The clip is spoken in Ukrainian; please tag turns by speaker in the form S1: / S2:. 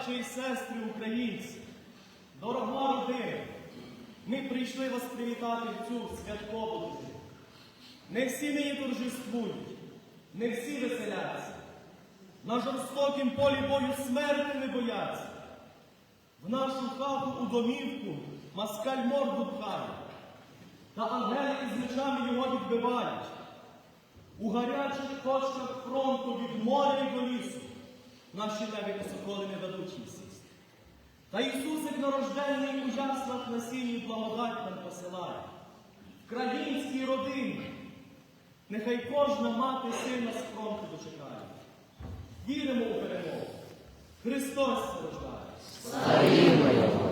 S1: браття і сестри українці, дорога родина, ми прийшли вас привітати в цю святкову. Не всі нині торжествують, не всі веселяться. На жорстокім полі бою смерти не бояться. В нашу хату у домівку москаль морду пхає, та ангели із мечами його відбивають. У гарячих точках фронту від моря й до лісу наші леві соколи не дадуть їм сісти. Та Ісусик нарожденний у яслах на сіній благодать нам посилає. Країнській родині нехай кожна мати сина з фронту дочекає. Віримо у перемогу. Христос рождає.
S2: Славімо Його!